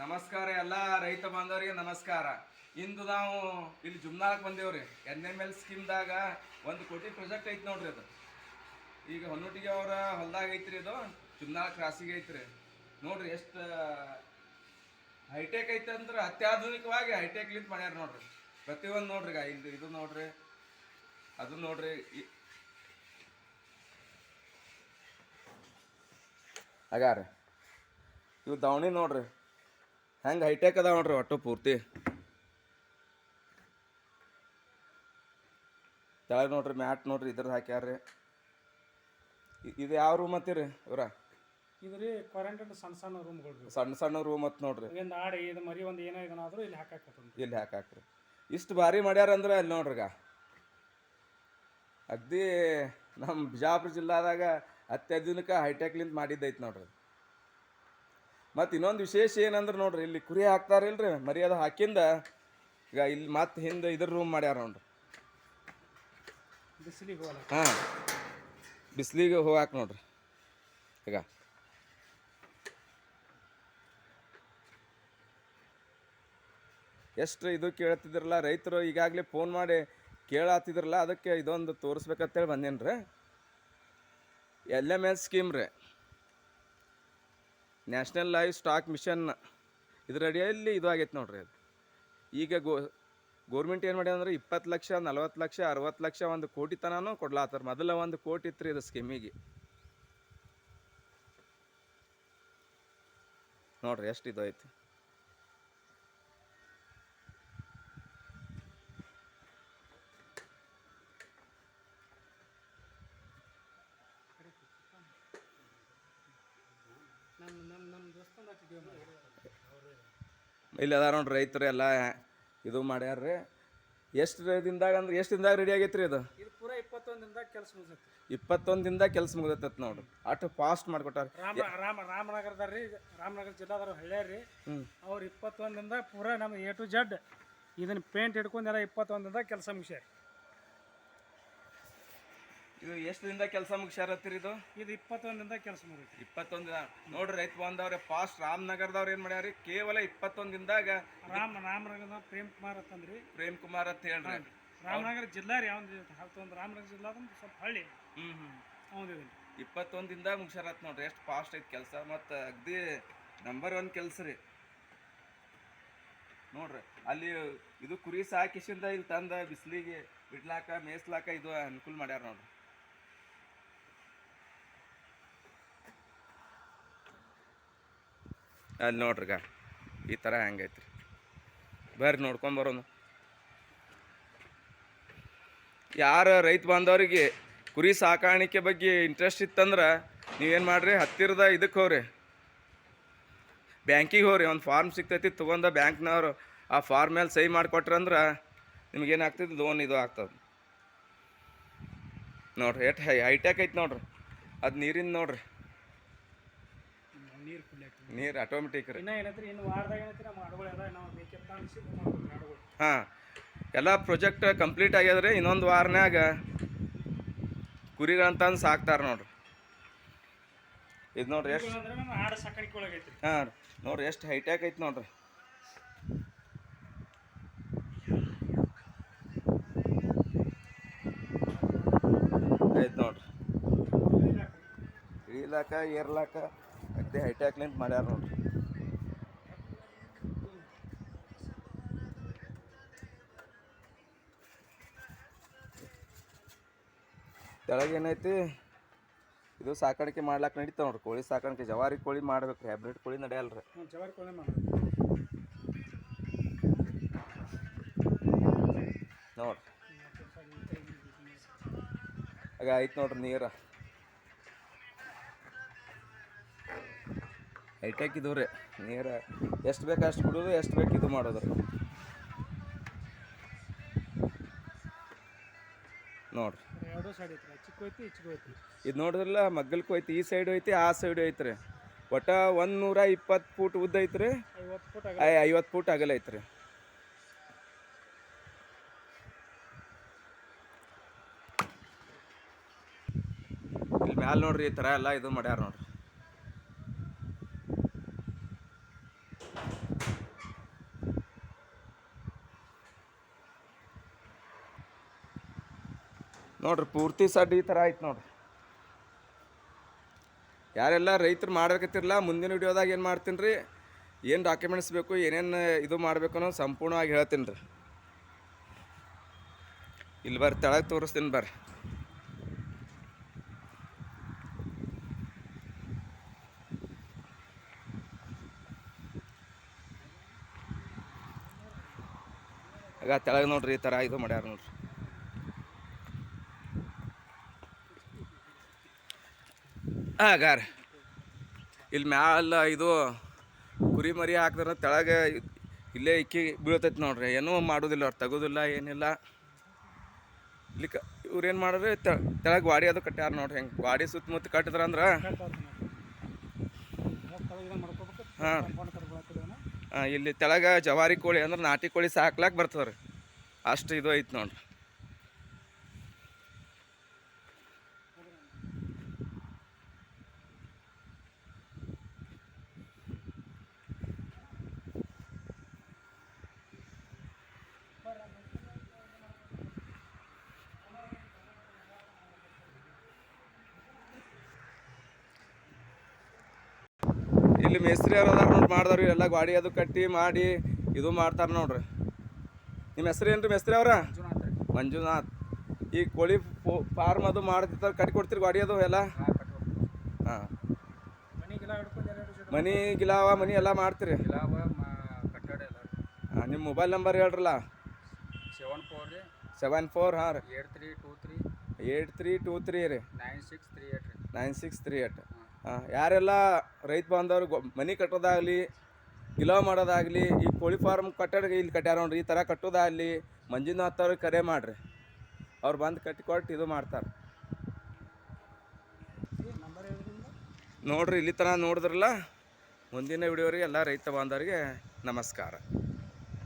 ನಮಸ್ಕಾರ ಎಲ್ಲ ರೈತ ಬಾಂಧವರಿಗೆ ನಮಸ್ಕಾರ. ಇಂದು ನಾವು ಇಲ್ಲಿ ಜುಮ್ನಾಳಕ್ಕೆ ಬಂದೇವ್ರಿ. ಎನ್ ಎಂ ಎಲ್ ಸ್ಕೀಮ್ದಾಗ ಒಂದು ಕೋಟಿ ಪ್ರಾಜೆಕ್ಟ್ ಐತಿ ನೋಡ್ರಿ ಅದು. ಈಗ ಹೊನ್ನೂಟಿಗೆ ಅವರ ಹೊಲ್ದಾಗ ಐತ್ರಿ ಇದು ಜುಮ್ನಾಳ ಕ್ರಾಸಿಗೆ ಐತ್ರಿ. ನೋಡ್ರಿ ಎಷ್ಟು, ಹೈಟೆಕ್ ಐತೆ ಅಂದ್ರೆ ಅತ್ಯಾಧುನಿಕವಾಗಿ ಹೈಟೆಕ್ ಲಿಂತ ಮಾಡ್ಯಾರ ನೋಡ್ರಿ. ಪ್ರತಿಯೊಂದು ನೋಡ್ರಿ ಈಗ ಇದು ಇದು ನೋಡ್ರಿ, ಅದು ನೋಡ್ರಿ ಅಗಾರ ಇವು ದವಣಿ ನೋಡ್ರಿ. ಹೆಂಗೆ ಹೈಟೆಕ್ ಅದಾವ ನೋಡ್ರಿ ಒಟ್ಟು ಪೂರ್ತಿ. ಕೆಳಗೆ ನೋಡ್ರಿ ಮ್ಯಾಟ್ ನೋಡ್ರಿ ಇದ್ರದ್ದು ಹಾಕ್ಯಾರ್ರಿ. ಇದು ಯಾವ ರೂಮ್ ಅಂತೀರಿ ಇವ್ರ? ಇದು ರೀ ಕ್ವಾರಂಟೈನ್ ಸಣ್ಣ ಸಣ್ಣ ರೂಮ್ಗಳು ಸಣ್ಣ ಸಣ್ಣ ರೂಮ್ ಅಂತ ನೋಡ್ರಿ. ಏನು ಆಡಿ ಇದು ಮರಿ ಒಂದು ಏನೋ ಇದನ್ನಾದ್ರೂ ಇಲ್ಲಿ ಹಾಕಾಕತ್ತಂತ ಇಲ್ಲಿ ಹಾಕಾಕ್ರಿ ಇಷ್ಟು ಭಾರಿ ಮಾಡ್ಯಾರ ಅಂದ್ರೆ ಅಲ್ಲಿ ನೋಡ್ರಿಗ. ಅಗ್ದಿ ನಮ್ಮ ಬಿಜಾಪುರ ಜಿಲ್ಲಾದಾಗ ಅತ್ಯಾಧುನಿಕ ಹೈಟೆಕ್ಲಿಂದ ಮಾಡಿದ್ದೈತೆ ನೋಡ್ರಿ. ಮತ್ತು ಇನ್ನೊಂದು ವಿಶೇಷ ಏನಂದ್ರೆ ನೋಡ್ರಿ ಇಲ್ಲಿ ಕುರಿ ಹಾಕ್ತಾರಿಲ್ರಿ ಮರಿ ಅದು ಹಾಕಿಂದ ಈಗ ಇಲ್ಲಿ ಮತ್ತೆ ಹಿಂದೆ ಇದ್ರ ರೂಮ್ ಮಾಡ್ಯಾರ ನೋಡ್ರಿ. ಬಿಸಿಲಿಗೆ ಹಾಂ ಬಿಸಿಲಿಗೆ ಹೋಗಾಕ ನೋಡ್ರಿ. ಈಗ ಎಷ್ಟು ಇದು ಕೇಳತ್ತಿದ್ರಲ್ಲ ರೈತರು ಈಗಾಗಲೇ ಫೋನ್ ಮಾಡಿ ಕೇಳತ್ತಿದ್ರಲ್ಲ ಅದಕ್ಕೆ ಇದೊಂದು ತೋರಿಸ್ಬೇಕಂತೇಳಿ ಬಂದೇನು ರೀ ಎಲ್ ಎಂ ಎಸ್ ಸ್ಕೀಮ್ ರೀ. ನ್ಯಾಷನಲ್ ಲೈಫ್ ಸ್ಟಾಕ್ ಮಿಷನ್ ಇದರ ಅಡಿಯಲ್ಲಿ ಇದು ಆಗೈತೆ ನೋಡ್ರಿ ಅದು. ಈಗ ಗೋ ಗೋರ್ಮೆಂಟ್ ಏನು ಮಾಡ್ಯಾರ ಅಂದ್ರೆ ಇಪ್ಪತ್ತು ಲಕ್ಷ, ನಲ್ವತ್ತು ಲಕ್ಷ, ಅರವತ್ತು ಲಕ್ಷ ಒಂದು ಕೋಟಿ ತನೂ ಕೊಡ್ಲಾತ್ತಾರ. ಮೊದಲ ಒಂದು ಕೋಟಿ ಇತ್ತು ರೀ ಇದು ಸ್ಕೀಮಿಗೆ ನೋಡ್ರಿ ಎಷ್ಟು ಇದು ಐತಿ ನಮ್ಮ ನಮ್ಮ ನಮ್ಮ ದೋಸ್ತಂದು ಹಚ್ಚಿದ್ದೀವಿ ಇಲ್ಲಿ ಅದಾರ ನೋಡ್ರಿ ರೈತರು ಎಲ್ಲ ಇದು ಮಾಡ್ಯಾರ ರೀ ಎಷ್ಟು ದಿನದಾಗ ಅಂದ್ರೆ ಎಷ್ಟು ದಿನದಾಗ ರೆಡಿ ಆಗೈತ್ರಿ ಇದು ಪೂರ ಇಪ್ಪತ್ತೊಂದು ದಿನದಾಗ ಕೆಲಸ ಮುಗಿಸೈತಿ ಇಪ್ಪತ್ತೊಂದು ದಿನದಾಗ ಕೆಲಸ ಮುಗಿದೈತೆ ನೋಡ್ರಿ. ಅಷ್ಟು ಫಾಸ್ಟ್ ಮಾಡ್ಕೊಟ್ಟಾರ ರಾಮ ರಾಮ ರಾಮನಗರದಾರ ರೀ ರಾಮನಗರ ಜಿಲ್ಲಾದಾರ ಹಳ್ಳ್ಯಾರ ರೀ ಅವ್ರು ಇಪ್ಪತ್ತೊಂದು ದಿನದಾಗ ಪೂರ ನಮ್ಮ ಎ ಟು ಜಡ್ ಇದನ್ನ ಪೇಂಟ್ ಹಿಡ್ಕೊಂಡೆಲ್ಲ ಇಪ್ಪತ್ತೊಂದಿಂದ ಇಪ್ಪತ್ತೊಂದು ದಿನದಾಗ ಕೆಲಸ ಮುಗಿಸ್ಯಾರ ಇದು ಎಷ್ಟು ದಿನದ ಕೆಲಸ ಮುಗಿಸ್ಯಾರತ್ತೀರಿ ಇದು? ಇದು ಇಪ್ಪತ್ತೊಂದಿಂದ ಕೆಲಸ ಮುಗಿತು. ಇಪ್ಪತ್ತೊಂದು ದಿನ. ನೋಡ್ರಿ ರೈತ ಬಂದವ್ರೆ ಫಾಸ್ಟ್ ರಾಮನಗರದವ್ರು ಏನು ಮಾಡ್ಯಾರಿ? ಕೇವಲ ಇಪ್ಪತ್ತೊಂದು ದಿನದಾಗ ರಾಮ ರಾಮನಗರದ ಪ್ರೇಮ್ ಕುಮಾರ್ ಅಂತಂದ್ರಿ ಪ್ರೇಮ್ ಕುಮಾರ್ ಅಂತ ಹೇಳ್ರಿ. ರಾಮನಗರ ಜಿಲ್ಲಾ ರೀ ಅವ್ನು ರಾಮನಗರ ಜಿಲ್ಲಾದ ಸ್ವಲ್ಪ ಹಳ್ಳಿ. ಹ್ಞೂ ಹ್ಞೂ ಅವ್ನು ಇಪ್ಪತ್ತೊಂದು ದಿನದಾಗ ಮುಗಿಸ್ಯಾರತ್ ನೋಡ್ರಿ ಎಷ್ಟು ಫಾಸ್ಟ್ ಐತೆ ಕೆಲಸ. ಮತ್ತು ಅಗ್ದಿ ನಂಬರ್ ಒನ್ ಕೆಲಸ ರೀ. ನೋಡ್ರಿ ಅಲ್ಲಿ ಇದು ಕುರಿ ಸಾಕಿಸಿಂದ ಇಲ್ಲಿ ತಂದ ಬಿಸಿಲಿಗೆ ಬಿಡ್ಲಾಕ ಮೇಯ್ಸ್ಲಾಕ ಇದು ಅನುಕೂಲ ಮಾಡ್ಯಾರ ನೋಡ್ರಿ. ಅಲ್ಲಿ ನೋಡ್ರಿಗ, ಈ ಥರ ಹೆಂಗೈತ್ರಿ. ಬರ್ರಿ ನೋಡ್ಕೊಂಬರೋನು ಯಾರು ರೈತ ಬಾಂಧವರಿಗೆ ಕುರಿ ಸಾಕಾಣಿಕೆ ಬಗ್ಗೆ ಇಂಟ್ರೆಸ್ಟ್ ಇತ್ತಂದ್ರೆ ನೀವೇನು ಮಾಡಿರಿ, ಹತ್ತಿರದ ಇದಕ್ಕೆ ಹೋಗ್ರಿ. ಬ್ಯಾಂಕಿಗೆ ಹೋಗ್ರಿ, ಒಂದು ಫಾರ್ಮ್ ಸಿಗ್ತೈತಿ, ತೊಗೊಂಡ ಬ್ಯಾಂಕ್ನವರು ಆ ಫಾರ್ಮ್ ಮೇಲೆ ಸಹಿ ಮಾಡಿಕೊಟ್ರಂದ್ರೆ ನಿಮಗೇನಾಗ್ತೈತಿ ಲೋನ್ ಇದು ಆಗ್ತದೆ. ನೋಡ್ರಿ, ಎಷ್ಟು ಹೈಟ್ಯಾಕ್ ಐತೆ ನೋಡ್ರಿ, ಅದು ನೀರಿಂದ ನೋಡ್ರಿ. ನೀರು ಕುಡಿಯಕ್ಕೆ ನೀರು ಆಟೋಮೆಟಿಕ್ ರೀ. ಇನ್ನ ಏನೈತ್ರಿ ಇನ್ನು ವಾರದಾಗ ಏನೈತಿ ನಮ್ಮ ಆಡುಗಳೆಲ್ಲ ನಾವು ಬೇಕೆತ್ತ ಅನಿಸಿ ಆಡುಗಳು. ಹಾಂ ಎಲ್ಲ ಪ್ರೊಜೆಕ್ಟ್ ಕಂಪ್ಲೀಟ್ ಆಗ್ಯದ್ರಿ ಇನ್ನೊಂದು ವಾರನ್ಯಾಗ ಕುರಿಗಳಂತಂದು ಸಾಕ್ತಾರೆ ನೋಡ್ರಿ. ಇದು ನೋಡ್ರಿ ಎಷ್ಟು ಅಂದ್ರೆ ನಮ್ಮ ಆಡು ಸಾಕಾಣಿಕೆ ಒಳಗೈತಿ ಹಾಂ ನೋಡ್ರಿ ಎಷ್ಟು ಹೈಟ್ಯಾಕ್ ಐತಿ ನೋಡ್ರಿ. ಆಯ್ತು ನೋಡ್ರಿ. ಇಳಿಲಾಕ ಏರ್ಲಾಕ ಅಗ್ದಿ ಹೈಟ್ಯಾಕ್ಲಿಂತ ಮಾಡ್ಯಾರ ನೋಡ್ರಿ. ತೆಳಗೆ ಏನೈತಿ? ಇದು ಸಾಕಾಣಿಕೆ ಮಾಡ್ಲಾಕ ನಡೀತಾವ ನೋಡ್ರಿ. ಕೋಳಿ ಸಾಕಾಣಿಕೆ ಜವಾರಿ ಕೋಳಿ ಮಾಡ್ಬೇಕು ರೀ ಹೈಬ್ರಿಡ್ ಕೋಳಿ ನಡೆಯಲ್ರಿ. ರೀ ಜವಾರಿ ಕೋಳಿ ನೋಡ್ರಿ. ಆಗ ಆಯ್ತು ನೋಡ್ರಿ ನೀರು. ಹೈಟೆಕ್ ಇದು ರೀ ನೀರು ಎಷ್ಟು ಬೇಕು ಅಷ್ಟು ಬಿಡೋದು ಎಷ್ಟು ಬೇಕು ಇದು ಮಾಡೋದು. ನೋಡ್ರಿ. ಇದು ನೋಡಿದ್ರಲ್ಲ ಮಗ್ಗಲ್ಕು ಐತಿ ಈ ಸೈಡು ಐತಿ ಆ ಸೈಡು ಐತ್ರಿ. ಒಟ್ಟ ಒಂದು ನೂರ ಇಪ್ಪತ್ತು ಫೂಟ್ ಉದ್ದ ಐತ್ರಿ. ಐವತ್ತು ಫುಟ್ ಐ ಐವತ್ತು ಫೂಟ್ ಅಗಲ ಐತ್ರಿ. ಇಲ್ಲಿ ಮ್ಯಾಲ ನೋಡ್ರಿ ಈ ಥರ ಎಲ್ಲ ಇದು ಮಾಡ್ಯಾರ ನೋಡ್ರಿ. ನೋಡ್ರಿ, ಪೂರ್ತಿ ಸಡ್ ಈ ಥರ ಆಯ್ತು ನೋಡ್ರಿ. ಯಾರೆಲ್ಲ ರೈತರು ಮಾಡ್ಬೇಕತ್ತಿರಲ್ಲ ಮುಂದಿನ ವಿಡಿಯೋದಾಗ ಏನು ಮಾಡ್ತೀನಿ ರೀ ಏನು ಡಾಕ್ಯುಮೆಂಟ್ಸ್ ಬೇಕು, ಏನೇನು ಇದು ಮಾಡಬೇಕು ಅನ್ನೋ ಸಂಪೂರ್ಣವಾಗಿ ಹೇಳ್ತೀನಿ ರೀ. ಇಲ್ಲಿ ಬರ್ರಿ, ತೆಳಗೆ ತೋರಿಸ್ತೀನಿ ಬರ್ರಿ. ಆಗ ತೆಳಗೆ ನೋಡ್ರಿ, ಈ ಥರ ಇದು ಮಾಡ್ಯಾರ ನೋಡ್ರಿ. ಹಾಗಾರ ಇಲ್ಲಿ ಮ್ಯಾಲ ಇದು ಕುರಿ ಮರಿ ಹಾಕಿದ್ರೆ ತೆಳಗೆ ಇಲ್ಲೇ ಇಕ್ಕಿ ಬೀಳ್ತೈತಿ ನೋಡ್ರಿ. ಏನೂ ಮಾಡೋದಿಲ್ಲ, ಅವ್ರು ತೆಗೋದಿಲ್ಲ, ಏನಿಲ್ಲ. ಇಲ್ಲಿ ಕ ಇವ್ರೇನು ಮಾಡಿದ್ರೆ ತೆಳಗೆ ಗಾಡಿ ಅದು ಕಟ್ಟ್ಯಾರ ನೋಡ್ರಿ. ಹೆಂಗೆ ಗಾಡಿ ಸುತ್ತಮುತ್ತ ಕಟ್ಟಿದ್ರ ಅಂದ್ರೆ ಹಾಂ. ಇಲ್ಲಿ ತೆಳಗೆ ಜವಾರಿ ಕೋಳಿ ಅಂದ್ರೆ ನಾಟಿ ಕೋಳಿ ಸಾಕ್ಲಾಕ್ ಬರ್ತದೆ ರೀ ಅಷ್ಟು ಇದು ಐತೆ ನೋಡ್ರಿ. ಇಲ್ಲಿ ಮೇಸ್ತ್ರಿ ಅವ್ರು ಅದಾರ ನೋಡಿ ಮಾಡ್ದವ್ರಿ ಎಲ್ಲ ಗಾಡಿ ಅದು ಕಟ್ಟಿ ಮಾಡಿ ಇದು ಮಾಡ್ತಾರೆ ನೋಡ್ರಿ. ನಿಮ್ಮ ಹೆಸ್ರು ಏನು ರೀ ಮೇಸ್ತ್ರಿ ಅವ್ರ? ಮಂಜುನಾಥ್. ಈ ಕೋಳಿ ಫಾರ್ಮ್ ಅದು ಮಾಡ್ತಿರ್ತಾರೆ ಕಟ್ಟಿ ಕೊಡ್ತೀರಿ ಗಾಡಿ ಅದು ಎಲ್ಲ? ಹಾಂ ಮನಿ ಗಿಲಾವ ಮನಿ ಎಲ್ಲ ಮಾಡ್ತೀರಿ? ಹಾಂ ನಿಮ್ಮ ಮೊಬೈಲ್ ನಂಬರ್ ಹೇಳ್ರಲ್ಲ? ಸೆವೆನ್ ಫೋರ್ ರೀ. ಸೆವೆನ್ ಫೋರ್ ಹಾಂ ರೀ. Eight three two three. Eight three two three ರೀ. ನೈನ್ ಸಿಕ್ಸ್ ತ್ರೀ ಏಟ್ ರೀ. Nine six three eight. ಯಾರೆಲ್ಲ ರೈತ ಬಾಂಧವ್ರು ಗೊ- ಮನೆ ಕಟ್ಟೋದಾಗಲಿ ಗಿಲಾವ್ ಮಾಡೋದಾಗಲಿ, ಈ ಕೋಳಿ ಫಾರ್ಮ್ ಕಟ್ಟಡ ಇಲ್ಲಿ ಕಟ್ಟ್ಯಾರ ನೋಡ್ರಿ, ಈ ಥರ ಕಟ್ಟೋದಾಗಲಿ ಮಂಜುನಾಥ್ ಅವ್ರಿಗೆ ಕರೆ ಮಾಡಿರಿ. ಅವ್ರು ಬಂದು ಕಟ್ಟಿಕೊಟ್ಟು ಇದು ಮಾಡ್ತಾರೆ. ನೋಡ್ರಿ, ಇಲ್ಲಿ ತನಕ ನೋಡಿದ್ರಲ್ಲ? ಮುಂದಿನ ವಿಡಿಯೋರಿಗೆ ಎಲ್ಲ ರೈತ ಬಾಂಧವರಿಗೆ ನಮಸ್ಕಾರ.